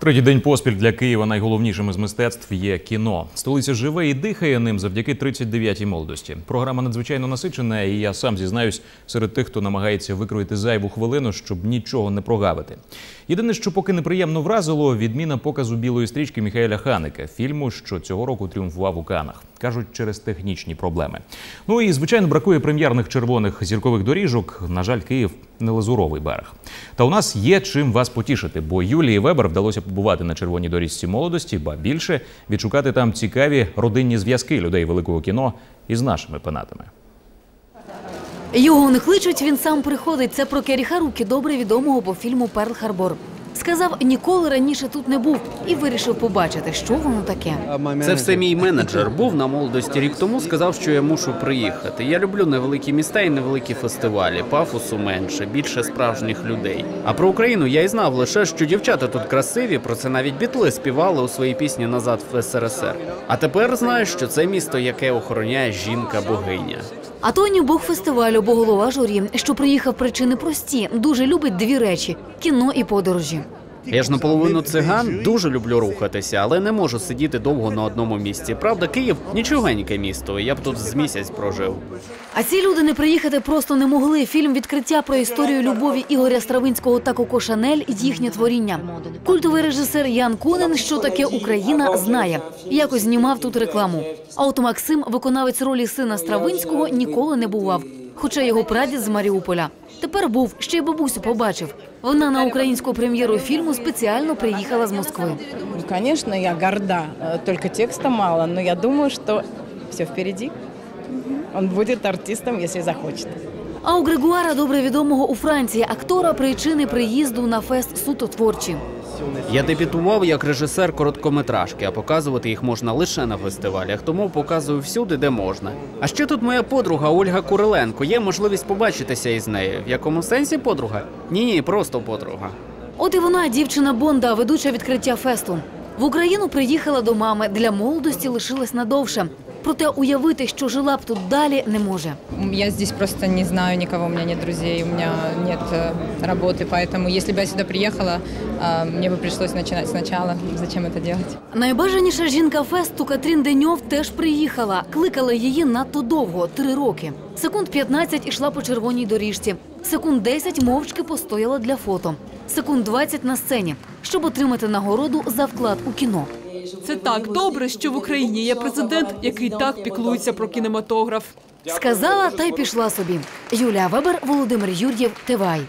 Третій день поспіль для Києва найголовнішим із мистецтв є кіно. Столиця живе і дихає ним завдяки 39-й молодості. Програма надзвичайно насичена, і я сам зізнаюсь серед тих, хто намагається викроїти зайву хвилину, щоб нічого не прогавити. Єдине, що поки неприємно вразило, відміна показу білої стрічки Міхаеля Ханека, фільму, що цього року тріумфував у Канах. Кажуть, через технічні проблеми. Ну і звичайно бракує прем'єрних червоних зіркових доріжок. На жаль, Київ не лазуровий берег. Та у нас є чим вас потішити, бо Юлії Вебер вдалося побувати на червоній доріжці молодості, ба більше відшукати там цікаві родинні зв'язки людей великого кіно із нашими пенатами. Його не кличуть, він сам приходить. Це про Керіха руки добре відомого по фільму Перл Харбор. Сказав, ніколи раніше тут не був і вирішив побачити, що воно таке. Це все мій менеджер. Був на молодості рік тому. Сказав, що я мушу приїхати. Я люблю невеликі міста і невеликі фестивалі. Пафосу менше, більше справжніх людей. А про Україну я й знав лише, що дівчата тут красиві. Про це навіть бітли співали у своїй пісні назад в СРСР. А тепер знаю, що це місто, яке охороняє жінка-богиня. А Тоні Бог фестивалю, бо голова журі, що приїхав причини прості, дуже любить дві речі: кіно і подорожі. Я ж наполовину циган дуже люблю рухатися, але не можу сидіти довго на одному місці. Правда, Київ нічогеньке місто. Я б тут з місяць прожив. А ці люди не приїхати просто не могли. Фільм відкриття про історію любові Ігоря Стравинського та Коко Шанель їхнє творіння. Культовий режисер Ян Кунен, що таке Україна, знає. Якось знімав тут рекламу. А от Максим, виконавець ролі сина Стравинського, ніколи не бував. Хоча його прадід з Маріуполя. Тепер був ще й бабусю побачив. Вона на українську прем'єру фільму спеціально приїхала з Москви. Ну, Конечно, я горда, тільки только текста мало, але я думаю, що все впереді. Он буде артистом, якщо захоче. А у Григуара, добре відомого у Франції, актора причини приїзду на фест суто творчі. Я дебютував як режисер короткометражки, а показувати їх можна лише на фестивалях, тому показую всюди, де можна. А ще тут моя подруга Ольга Куриленко. Є можливість побачитися із нею. В якому сенсі подруга? Ні, ні, просто подруга. От і вона, дівчина Бонда, ведуча відкриття фесту. В Україну приїхала до мами. Для молодості лишилась надовше. Проте уявити, що жила б тут далі, не може. Я здесь просто не знаю никого, у меня нет друзей, у меня нет э, работы, поэтому если бы я сюда приехала, э, мне бы пришлось начинать сначала. Зачем это делать? Найбажаніша жінка фесту Катрін Деньов теж приїхала. Кликали її надто довго три роки. Секунд 15 ішла по червоній доріжці. Секунд 10 мовчки постояла для фото. Секунд 20 на сцені, щоб отримати нагороду за вклад у кіно. Це так добре, що в Україні є президент, який так піклується про кінематограф. Сказала та й пішла собі. Юлія Вебер, Володимир Юр'єв, Тивай.